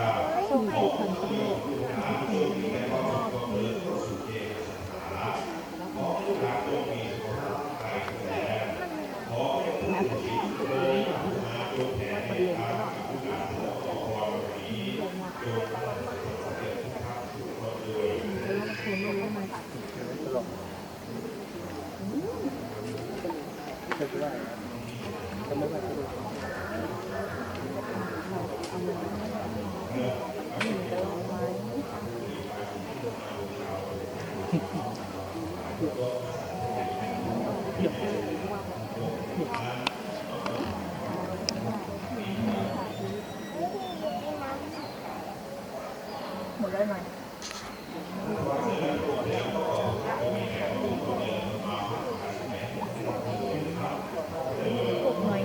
า หมดแล้วหน่อยหน่อย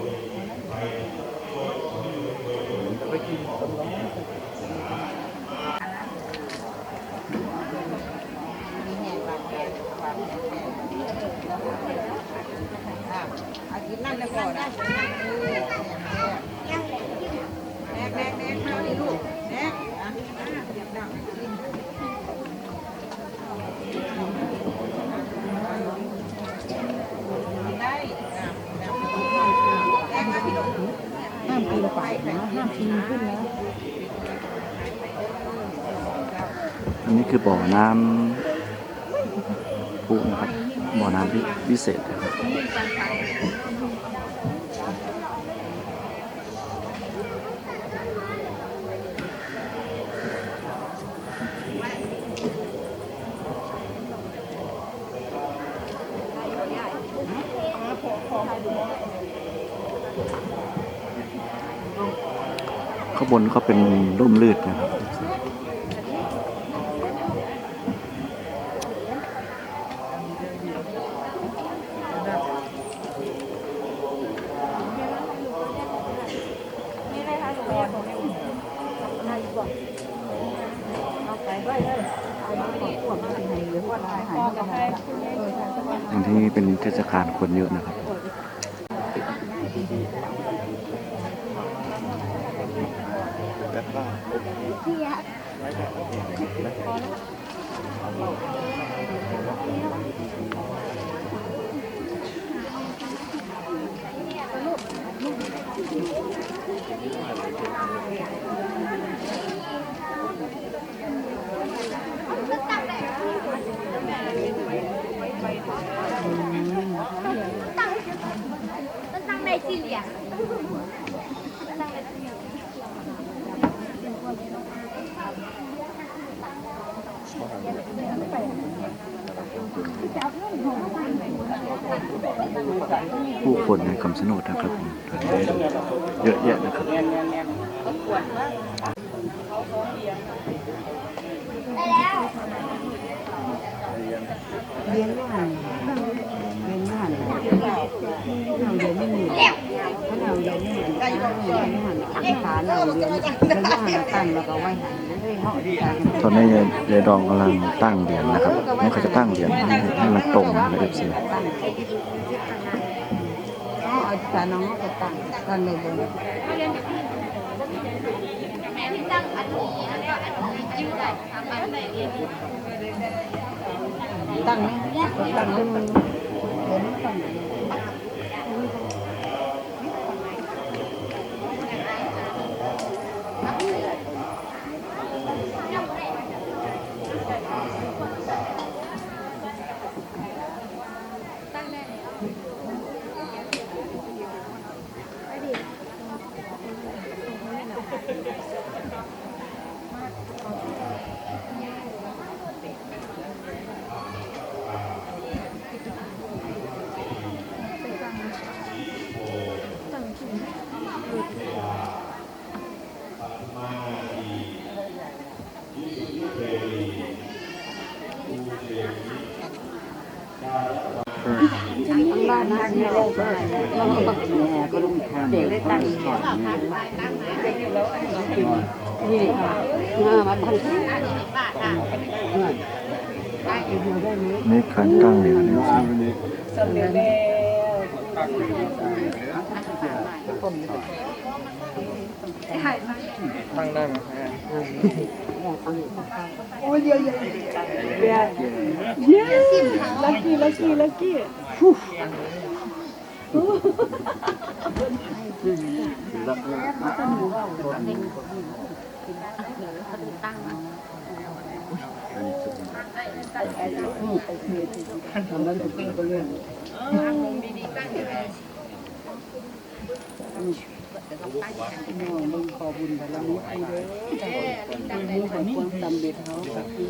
อากินนั่นแล้วก่อนนะแนกแนกแนกมาดิลูกแนกอะเดี๋ยวดังกินได้อะแนกมาพี่ลูก ห้ามปีนป่าย ทีขึ้นนะอันนี้คือบ่อน้ำพุนะครับ บ่อน้ำพิพิเศษนะครับ ข้างบนก็เป็นร่มรื่นนะครับอันที่เป็นเทศกาลคนเยอะนะครับ ตั้งตั้งในสี่เหลี่ยม ผู้คนในคำชะโนดนะครับผมเยอะแยะนะครับเลี้ยงไม่หันเลี้ยงไม่หันเราเลี้ยงไม่มีเราเลี้ยงไม่หันเราเลี้ยงไม่หัน ขาเราเลี้ยงเลี้ยงไม่หันตั้งแล้วก็ไหวหันตอนนี้ยายยายดองกำลังตั้งเหรียญนะครับนี่เขาจะตั้งเหรียญให้ให้มันตรงนะครับเอฟซีอ๋อเอาจานน้องก็ตั้งตอนเลยบนแม่ที่ตั้งอันนี้แล้วก็อันนี้จิ้มได้ทำอันไหนเองตั้งนี่ตั้งนี่มันเห็นตั้ง บ้านนั้นเนี่ยเราก็เราก็บักแม่ ก็ต้องเด็กได้ตั้งก่อนนี่ค่ะมาทำบาทอะนี่การตั้งเหรียญเอฟซีลักกี้ลักกี้ลักกี้ มึงขอบุญบารมีกูเด้อมึงขอความสำเร็จเขาสักที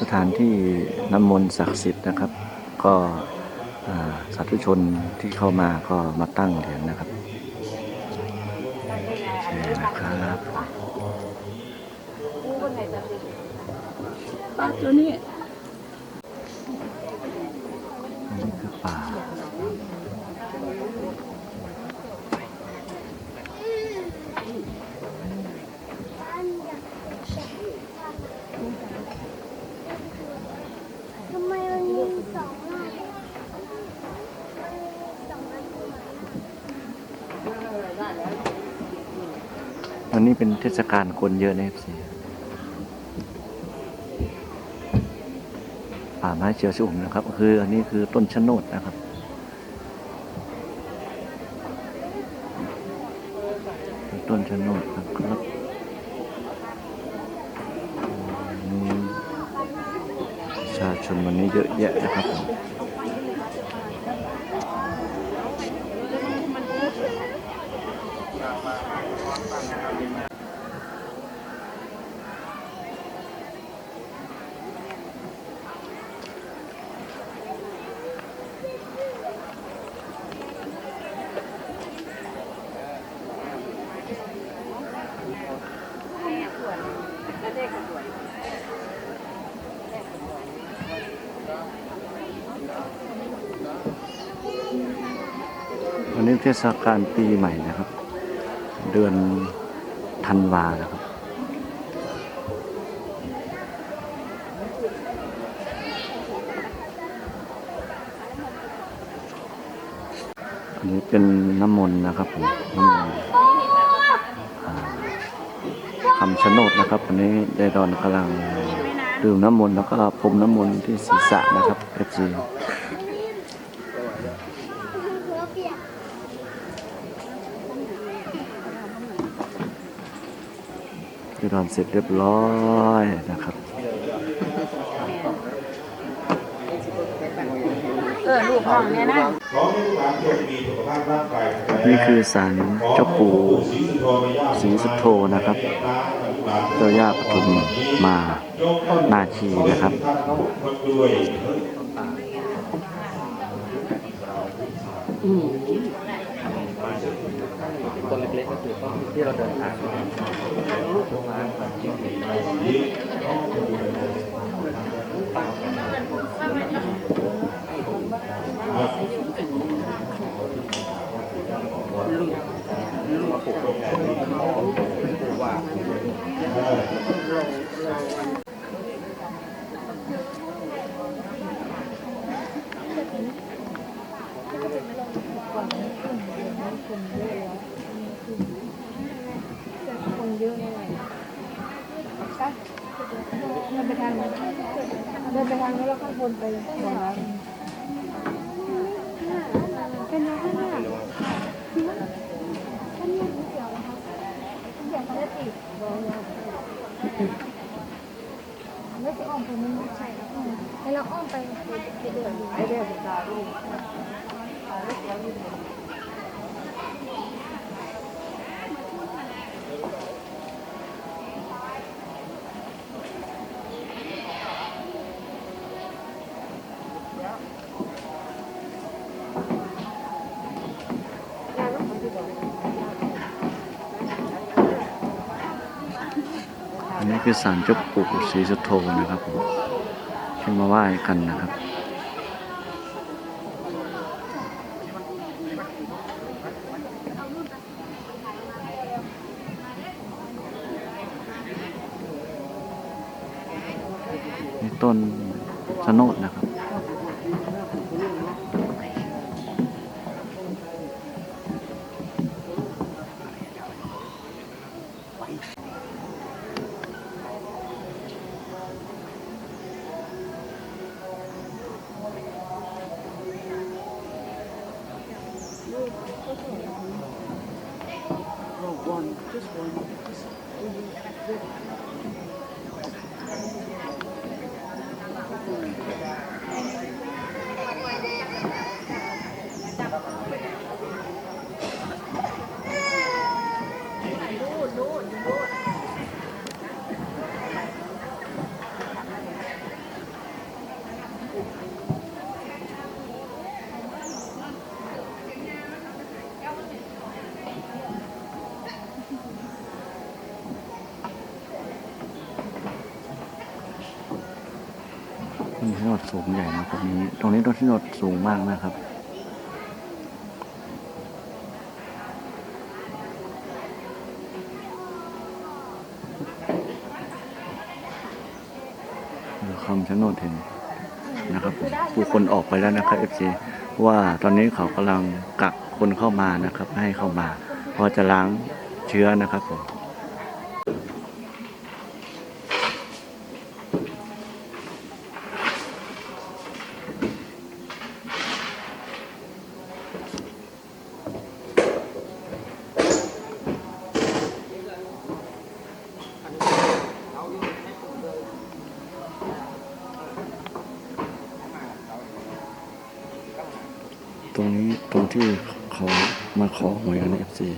สถานที่น้ำมนต์ศักดิ์สิทธิ์นะครับ ก็ สาธุชนที่เข้ามาก็มาตั้งเหรียญนะครับโอเคนะครับป้าตัวนี้อันนี้คือป่า ทำไมมันมีสองอะสองอัน วันนี้เป็นเทศกาลคนเยอะนะสิป่าไม้เชียวชุ่มนะครับ คืออันนี้คือต้นชะโนดนะครับ ต้นชะโนดนะครับประชาชนวันนี้เยอะแยะนะครับ เทศกาลปีใหม่นะครับ เดือนธันวานะครับ อันนี้เป็นน้ำมนต์นะครับผมน้ำมนต์อ่าคำชะโนดนะครับวันนี้ยายดอนกำลังดื่มน้ำมนต์แล้วก็พรมน้ำมนต์ที่ศีรษะนะครับเอฟซี หัวเปียก ยายดอนเสร็จเรียบร้อยนะครับ เออลูกห้องเนี่ยนะขอให้ทุกท่านโชคดีสุขภาพร่างกายแข็งแรงนี่คือสารเจ้าปู่ศรีสุโธมายาศรีสุโธนะครับ เจ้าย่าปทุมมานาคีนะครับท่านทั้งหมดด้วย ต้นเล็กๆก็คือต้น ที่เราเดินทางมาช่วงนั้นความจริงเป็นมาปลูกตรงแทนที่ปลูกว่าเออคนเยอะเลยไป เดินไปทางนั้นแล้วข้างบนไปหา นี่คือศาลเจ้าปู่ศรีสุโธนะครับผมขึ้นมาไหว้กันนะครับนี่ต้นสนดนะครับ ต้นที่นด สูงใหญ่นะครับนี้ ตรงนี้ต้นที่นดสูงมากนะครับเดี๋ยวคำชะโนดเห็นนะครับผมผู้คนออกไปแล้วนะครับ FC ว่าตอนนี้เขากำลังกักคนเข้ามานะครับ ให้เข้ามาเพราะจะล้างเชื้อนะครับผม ตรงนี้ตรงที่เขามาขอหวยกันเอฟซี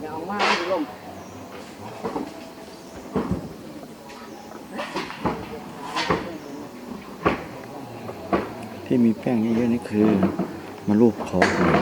อย่าเอามาดูลมที่มีแป้งเยอะๆนี่คือ มารูปขอหวย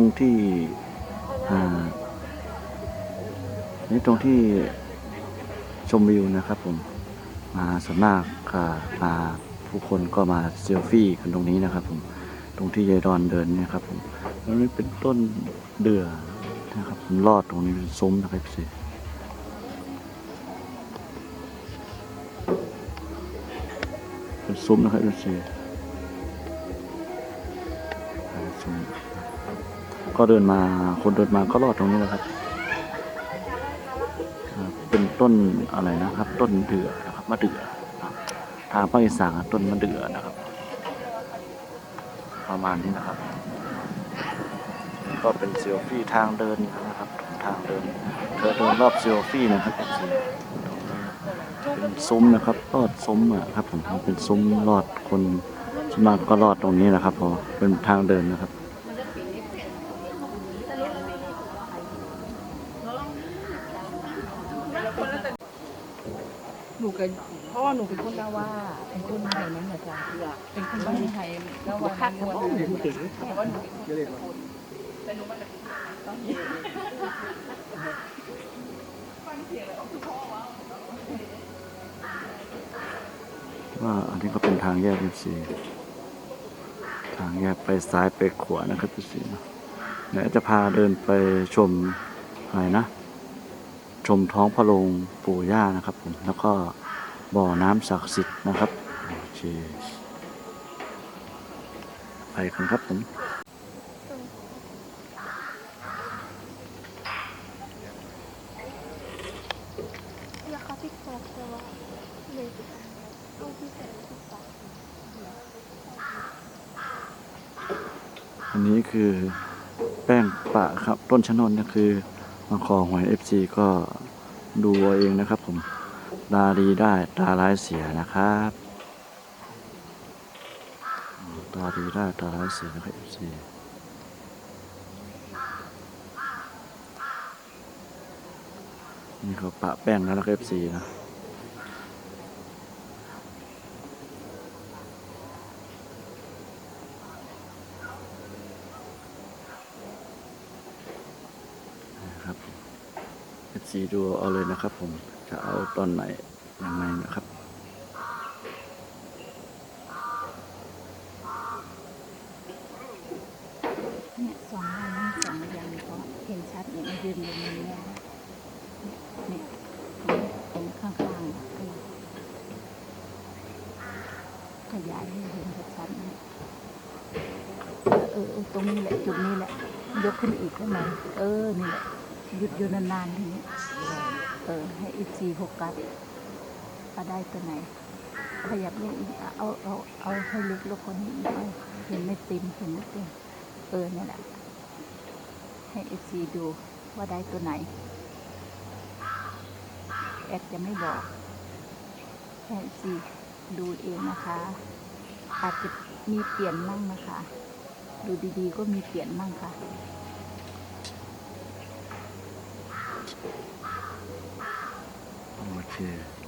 รงที่นนี้ตรงที่ชมวิวนะครับผมมาส่วนมากก็มาผู้คนก็มาเซลฟี่กันตรงนี้นะครับผมตรงที่ยายดอนเดินเนี่ยครับผมแล้วนี่เป็นต้นเดือนะครับผมลอดตรงนี้เป็นซุ้มนะครับสิเป็นซุ้มนะครับดูสิเป็นซุ้ม ก็เดินมาคนเดินมาก็ลอดตรงนี้แหละครับ เป็นต้นอะไรนะครับ ต้นเดือนะครับมะเดือทางภาคอีสานต้นมะเดือนะครับ ประมาณนี้นะครับ ก็เป็นเซลฟี่ทางเดินนะครับ ทางเดินเธอเดินรอบเซลฟี่นะครับเป็นซุ้มนะครับลอดซุ้มอะครับผมเป็นซุ้มลอดคนสมากก็ลอดตรงนี้นะครับพอเป็นทางเดินนะครับ กับพ่อหนูเป็นคนลาวาเป็นคนไทยนั้นเหรอจ๊ะเป็นคนบ้านไทยลาวาคักมวนแต่ว่าหนูว่าอันนี้ก็เป็นทางแยกเอฟซีทางแยกไปซ้ายไปขวานะครับเอฟซีเดี๋ยวจะพาเดินไปชมอะไรนะ ชมท้องพระโรงปู่ย่านะครับผม แล้วก็ บ่อน้ำศักดิ์สิทธิ์นะครับโอเคไปกันครับผมอันนี้คือแป้งปะครับ ต้นชนนเนี่ยคือมาขอหวย FC ก็ดูเอาเองนะครับผม ตาดีได้ตาร้ายเสียนะครับ ตาดีได้ตาร้ายเสียนะครับ FC นี่เขาปะแป้งแล้วนะครับ FC นะนะครับ FC ดูเอาเลยนะครับผม จะเอาตอนไหนยังไงนะครับ เนี่ยสองอันนั้นสองอย่างก็เห็นชัดเนี่ยมันยืนอยู่ในนี้เนี่ยตรงข้างๆเออขยายให้เห็นชัดๆนะเออเออตรงนี้แหละจุดนี้แหละ ยกขึ้นอีกได้ไหมเออนี่แหละหยุด อยู่นานๆทีนี้เออ ให้อีกสี่โฟกัสว่าได้ตัวไหน ขยับเนี่ยอีกเอาเอาเอาให้เล็กลงคนนี้อีกเอาเห็นไม่เต็มเห็นไม่เต็มเออเนี่ยแหละให้เอซีดูว่าได้ตัวไหน แอดจะไม่บอกให้เอซีดูเองนะคะ อาจจะมีเปลี่ยนมั่งนะคะ ดูดีๆก็มีเปลี่ยนมั่งค่ะ โอเค